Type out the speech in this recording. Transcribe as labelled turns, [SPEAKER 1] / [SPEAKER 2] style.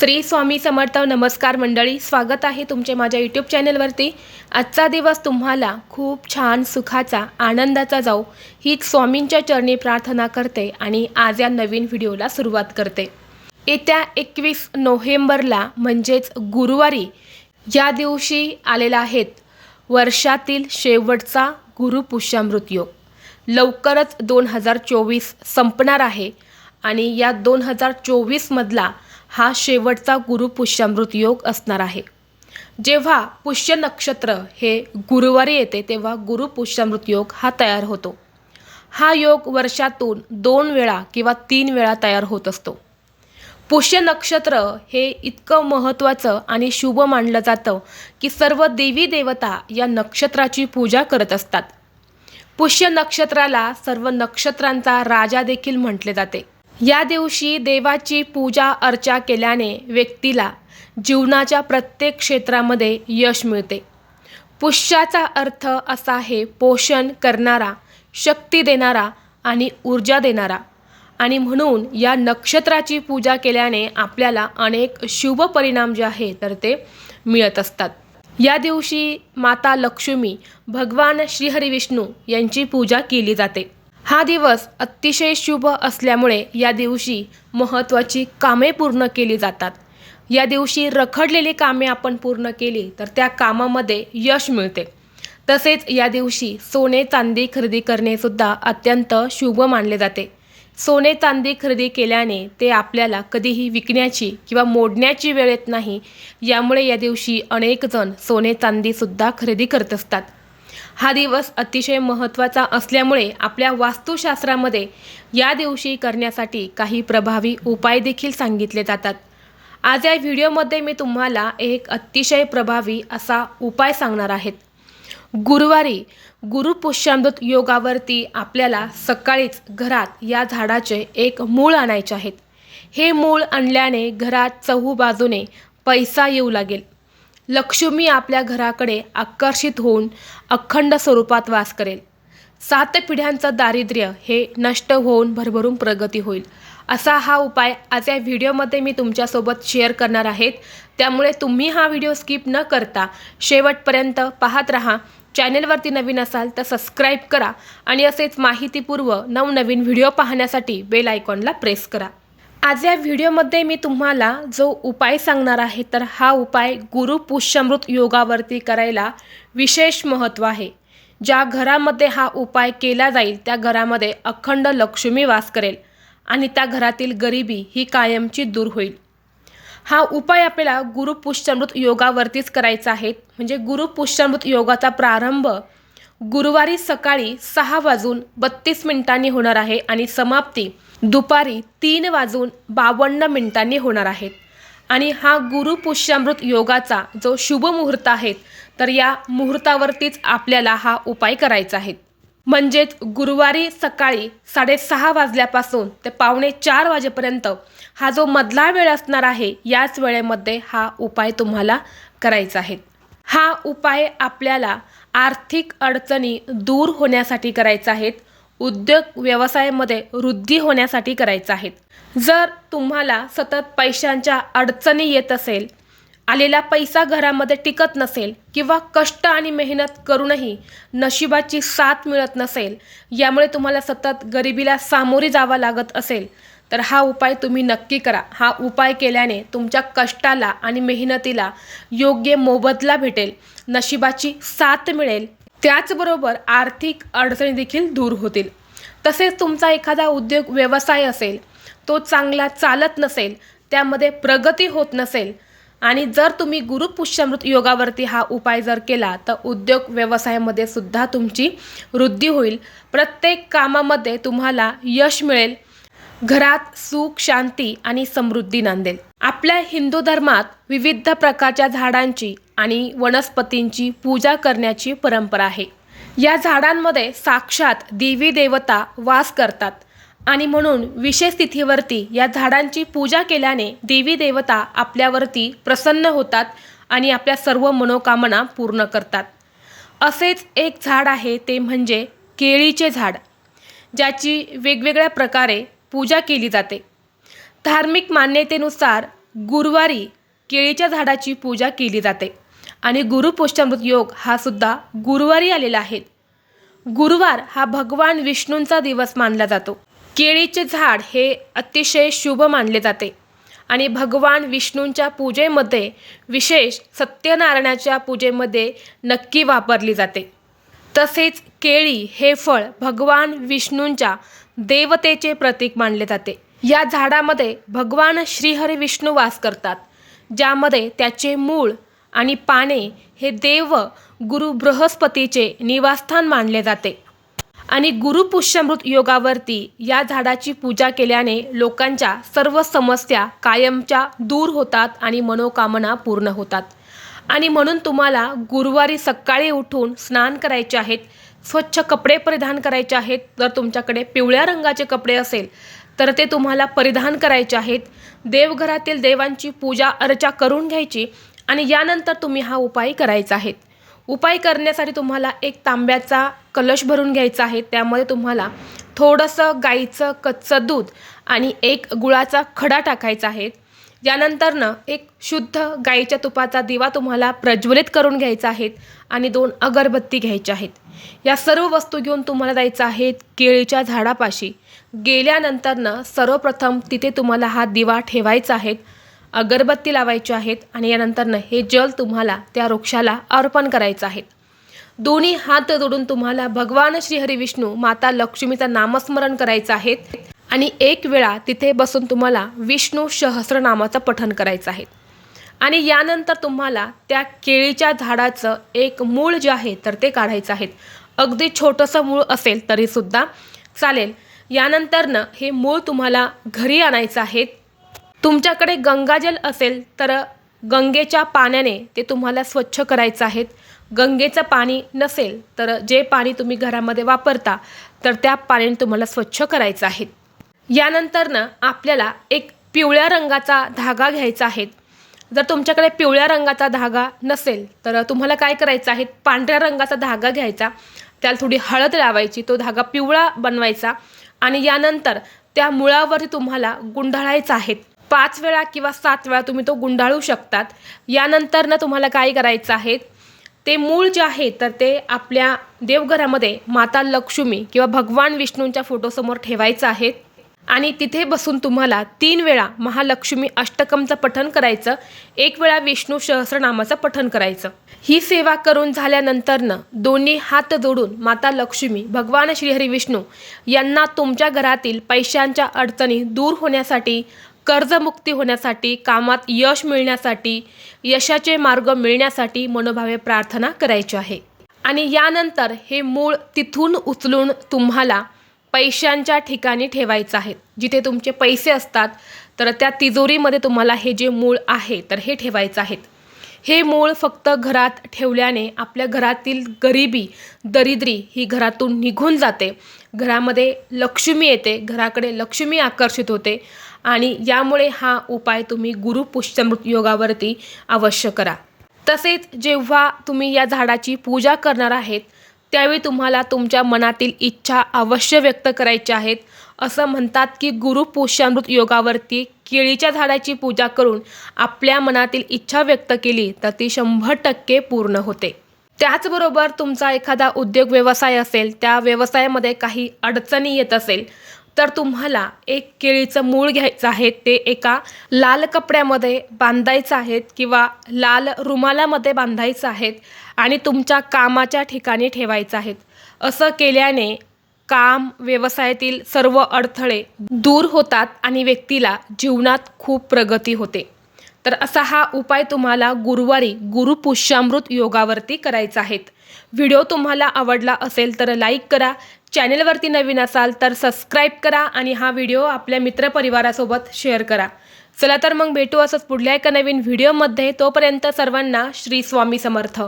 [SPEAKER 1] श्री स्वामी समर्थ नमस्कार मंडळी स्वागत आहे तुमचे माझ्या यूट्यूब चॅनलवरती. आजचा दिवस तुम्हाला खूप छान सुखाचा आनंदाचा जाऊ हीच स्वामींच्या चरणी प्रार्थना करते आणि आज या नवीन व्हिडिओला सुरुवात करते. येत्या एकवीस नोव्हेंबरला म्हणजेच गुरुवारी या दिवशी आलेला आहेत वर्षातील शेवटचा गुरुपुष्यामृत योग लवकरच दोन हजार चोवीस संपणार आहे आणि या दोन हजार चोवीसमधला हा शेवटचा गुरुपुष्यामृत योग असणार आहे. जेव्हा पुष्य नक्षत्र हे गुरुवारी येते तेव्हा गुरु पुष्यामृत योग हा तयार होतो. हा योग वर्षातून दोन वेळा किंवा तीन वेळा तयार होत असतो. पुष्य नक्षत्र हे इतकं महत्त्वाचं आणि शुभ मानलं जातं की सर्व देवी देवता या नक्षत्राची पूजा करत असतात. पुष्य नक्षत्राला सर्व नक्षत्रांचा राजा देखील म्हटले जाते. या दिवशी देवाची पूजा अर्चा केल्याने व्यक्तीला जीवनाच्या प्रत्येक क्षेत्रामध्ये यश मिळते. पुष्याचा अर्थ असा आहे पोषण करणारा शक्ती देणारा आणि ऊर्जा देणारा. आणि म्हणून या नक्षत्राची पूजा केल्याने आपल्याला अनेक शुभ परिणाम जे आहे तर ते मिळत असतात. या दिवशी माता लक्ष्मी भगवान श्रीहरिविष्णू यांची पूजा केली जाते. हा दिवस अतिशय शुभ असल्यामुळे या दिवशी महत्त्वाची कामे पूर्ण केली जातात. या दिवशी रखडलेली कामे आपण पूर्ण केली तर त्या कामामध्ये यश मिळते. तसेच या दिवशी सोने चांदी खरेदी करणेसुद्धा अत्यंत शुभ मानले जाते. सोने चांदी खरेदी केल्याने ते आपल्याला कधीही विकण्याची किंवा मोडण्याची वेळ येत नाही. यामुळे या दिवशी अनेकजण सोने चांदीसुद्धा खरेदी करत असतात. हा दिवस अतिशय महत्त्वाचा असल्यामुळे आपल्या वास्तुशास्त्रामध्ये या दिवशी करण्यासाठी काही प्रभावी उपाय देखील सांगितले जातात. आज या व्हिडिओमध्ये मी तुम्हाला एक अतिशय प्रभावी असा उपाय सांगणार आहेत गुरुवारी गुरुपुष्यामृत योगावरती आपल्याला सकाळीच घरात या झाडाचे एक मूळ आणायचे आहेत. हे मूळ आणल्याने घरात चहू बाजूने पैसा येऊ लागेल. लक्ष्मी आपल्या घराकडे आकर्षित होऊन अखंड स्वरूपात वास करेल. सात पिढ्यांचं दारिद्र्य हे नष्ट होऊन भरभरून प्रगती होईल. असा हा उपाय आज या व्हिडिओमध्ये मी तुमच्यासोबत शेअर करणार आहेत. त्यामुळे तुम्ही हा व्हिडिओ स्किप न करता शेवटपर्यंत पाहत राहा. चॅनेलवरती नवीन असाल तर सबस्क्राईब करा आणि असेच माहितीपूर्व नवनवीन व्हिडिओ पाहण्यासाठी बेल आयकॉनला प्रेस करा. आज या व्हिडिओमध्ये मी तुम्हाला जो उपाय सांगणार आहे तर हा उपाय गुरु पुष्यमृत योगावरती करायला विशेष महत्त्व आहे. ज्या घरामध्ये हा उपाय केला जाईल त्या घरामध्ये अखंड लक्ष्मी वास करेल आणि त्या घरातील गरिबी ही कायमची दूर होईल. हा उपाय आपल्याला गुरुपुष्यमृत योगावरतीच करायचा आहे. म्हणजे गुरुपुष्यमृत योगाचा प्रारंभ गुरुवारी सकाळी सहा वाजून बत्तीस मिनिटांनी होणार आहे आणि समाप्ती दुपारी तीन वाजून बावन्न मिनिटांनी होणार आहेत. आणि हा गुरुपुष्यामृत योगाचा जो शुभ मुहूर्त आहे तर या मुहूर्तावरतीच आपल्याला हा उपाय करायचा आहे. म्हणजेच गुरुवारी सकाळी साडेसहा वाजल्यापासून ते पावणे चार वाजेपर्यंत हा जो मधला वेळ असणार आहे याच वेळेमध्ये हा उपाय तुम्हाला करायचा आहे. हा उपाय आपल्याला आर्थिक अडचणी दूर होण्यासाठी करायचा आहेत उद्योग व्यवसायामध्ये वृद्धी होण्यासाठी करायचा आहे. जर तुम्हाला सतत पैशांच्या अडचणी येत असेल आलेला पैसा घरामध्ये टिकत नसेल किंवा कष्ट आणि मेहनत करूनही नशिबाची साथ मिळत नसेल यामुळे तुम्हाला सतत गरिबीला सामोरे जावं लागत असेल तर हा उपाय तुम्ही नक्की करा. हा उपाय केल्याने तुमच्या कष्टाला आणि मेहनतीला योग्य मोबदला भेटेल नशिबाची साथ मिळेल त्याचबरोबर आर्थिक अडचणी देखील दूर होतील. तसेच तुमचा एखादा उद्योग व्यवसाय असेल तो चांगला चालत नसेल त्यामध्ये प्रगती होत नसेल आणि जर तुम्ही गुरुपुष्यमृत योगावरती हा उपाय जर केला तर उद्योग व्यवसायामध्ये सुद्धा तुमची वृद्धी होईल. प्रत्येक कामामध्ये तुम्हाला यश मिळेल. घरात सुख शांती आणि समृद्धी नांदेल. आपल्या हिंदू धर्मात विविध प्रकारच्या झाडांची आणि वनस्पतींची पूजा करण्याची परंपरा आहे. या झाडांमध्ये साक्षात देवी देवता वास करतात आणि म्हणून विशेष तिथीवरती या झाडांची पूजा केल्याने देवी देवता आपल्यावरती प्रसन्न होतात आणि आपल्या सर्व मनोकामना पूर्ण करतात. असेच एक झाड आहे ते म्हणजे केळीचे झाड ज्याची वेगवेगळ्या प्रकारे पूजा केली जाते. धार्मिक मान्यतेनुसार गुरुवारी केळीच्या झाडाची पूजा केली जाते. आणि गुरुपुष्यामृत योग हा सुद्धा गुरुवारी आलेला आहे. गुरुवार हा भगवान विष्णूंचा दिवस मानला जातो. केळीचे झाड हे अतिशय शुभ मानले जाते आणि भगवान विष्णूंच्या पूजेमध्ये विशेष सत्यनारायणाच्या पूजेमध्ये नक्की वापरली जाते. तसेच केळी हे फळ भगवान विष्णूंच्या देवतेचे प्रतीक मानले जाते. या झाडामध्ये भगवान श्रीहरी विष्णू वास करतात ज्यामध्ये त्याचे मूळ आणि पाने हे देव गुरु बृहस्पतीचे निवासस्थान मानले जाते. आणि गुरुपुष्यमृत योगावरती या झाडाची पूजा केल्याने लोकांच्या सर्व समस्या कायमच्या दूर होतात आणि मनोकामना पूर्ण होतात. आणि म्हणून तुम्हाला गुरुवारी सकाळी उठून स्नान करायचे आहेत स्वच्छ कपडे परिधान करायचे आहेत. जर तुमच्याकडे पिवळ्या रंगाचे कपडे असेल तर ते तुम्हाला परिधान करायचे आहेत. देवघरातील देवांची पूजा अर्चा करून घ्यायची. आणि यानंतर तुम्ही हा उपाय करायचा आहे. उपाय करण्यासाठी तुम्हाला एक तांब्याचा कलश भरून घ्यायचा आहे. त्यामध्ये तुम्हाला थोडंसं गाईचं कच्चं दूध आणि एक गुळाचा खडा टाकायचा आहे. यानंतरनं एक शुद्ध गाईच्या तुपाचा दिवा तुम्हाला प्रज्वलित करून घ्यायचा आहे आणि दोन अगरबत्ती घ्यायच्या आहेत. या सर्व वस्तू घेऊन तुम्हाला जायचं आहे केळीच्या झाडापाशी. गेल्यानंतरनं सर्वप्रथम तिथे तुम्हाला हा दिवा ठेवायचा आहे. अगरबत्ती लावायची आहेत आणि यानंतरनं हे जल तुम्हाला त्या वृक्षाला अर्पण करायचं आहे. दोन्ही हात जोडून तुम्हाला भगवान श्री हरी विष्णू माता लक्ष्मीचं नामस्मरण करायचं आहे आणि एक वेळा तिथे बसून तुम्हाला विष्णू सहस्रनामाचं पठण करायचं आहे. आणि यानंतर तुम्हाला त्या केळीच्या झाडाचं एक मूळ जे आहे तर ते काढायचं आहे. अगदी छोटंसं मूळ असेल तरीसुद्धा चालेल. यानंतरनं हे मूळ तुम्हाला घरी आणायचं आहे. तुमच्याकडे गंगाजल असेल तर गंगेच्या पाण्याने ते तुम्हाला स्वच्छ करायचं आहेत गंगेचं पाणी नसेल तर जे पाणी तुम्ही घरामध्ये वापरता तर त्या पाण्याने तुम्हाला स्वच्छ करायचं आहे. यानंतरनं आपल्याला एक पिवळ्या रंगाचा धागा घ्यायचा आहे. जर तुमच्याकडे पिवळ्या रंगाचा धागा नसेल तर तुम्हाला काय करायचं आहे? पांढऱ्या रंगाचा धागा घ्यायचा. त्याला थोडी हळद लावायची तो धागा पिवळा बनवायचा आणि यानंतर त्या मुळावरती तुम्हाला गुंडाळायचा आहे. पाच वेळा किंवा सात वेळा तुम्ही तो गुंडाळू शकतात. यानंतरनं तुम्हाला काय करायचं आहे? ते मूळ जे आहे तर ते आपल्या देवघरामध्ये माता लक्ष्मी किंवा भगवान विष्णूंच्या फोटोसमोर ठेवायचं आहे. आणि तिथे बसून तुम्हाला तीन वेळा महालक्ष्मी अष्टकमचं पठण करायचं. एक वेळा विष्णू सहस्रनामाचं पठण करायचं. ही सेवा करून झाल्यानंतरनं दोन्ही हात जोडून माता लक्ष्मी भगवान श्रीहरी विष्णू यांना तुमच्या घरातील पैशांच्या अडचणी दूर होण्यासाठी कर्जमुक्ती होण्यासाठी कामात यश मिळण्यासाठी यशाचे मार्ग मिळण्यासाठी मनोभावे प्रार्थना करायची आहे. आणि यानंतर हे मूळ तिथून उचलून तुम्हाला पैशांच्या ठिकाणी ठेवायचं आहे. जिथे तुमचे पैसे असतात तर त्या तिजोरीमध्ये तुम्हाला हे जे मूळ आहे तर हे ठेवायचं आहेत हे मूळ फक्त घरात ठेवल्याने आपल्या घरातील गरिबी दरिद्री ही घरातून निघून जाते. घरामध्ये लक्ष्मी येते घराकडे लक्ष्मी आकर्षित होते आणि यामुळे हा उपाय तुम्ही गुरुपुष्यमृत योगावरती अवश्य करा. तसेच जेव्हा तुम्ही या झाडाची पूजा करणार आहेत त्यावेळी तुम्हाला तुमच्या मनातील इच्छा अवश्य व्यक्त करायच्या आहेत. असं म्हणतात की गुरुपुष्यामृत योगावरती केळीच्या झाडाची पूजा करून आपल्या मनातील इच्छा व्यक्त केली तर ती शंभर टक्के पूर्ण होते. त्याचबरोबर तुमचा एखादा उद्योग व्यवसाय असेल त्या व्यवसायामध्ये काही अडचणी येत असेल तर तुम्हाला एक केळीचं मूळ घ्यायचं आहे. ते एका लाल कपड्यामध्ये बांधायचं आहेत किंवा लाल रुमालामध्ये बांधायचं आहेत आणि तुमच्या कामाच्या ठिकाणी ठेवायचं आहेत असं केल्याने काम व्यवसायातील सर्व अडथळे दूर होतात आणि व्यक्तीला जीवनात खूप प्रगती होते. तर असा हा उपाय तुम्हाला गुरुवारी गुरुपुष्यामृत योगावरती करायचा आहेत व्हिडिओ तुम्हाला आवडला असेल तर लाईक करा चॅनेलवरती नवीन असाल तर सबस्क्राईब करा आणि हा व्हिडिओ आपल्या मित्रपरिवारासोबत शेअर करा. चला तर मग भेटू असंच पुढल्या एका नवीन व्हिडिओमध्ये. तोपर्यंत सर्वांना श्री स्वामी समर्थ.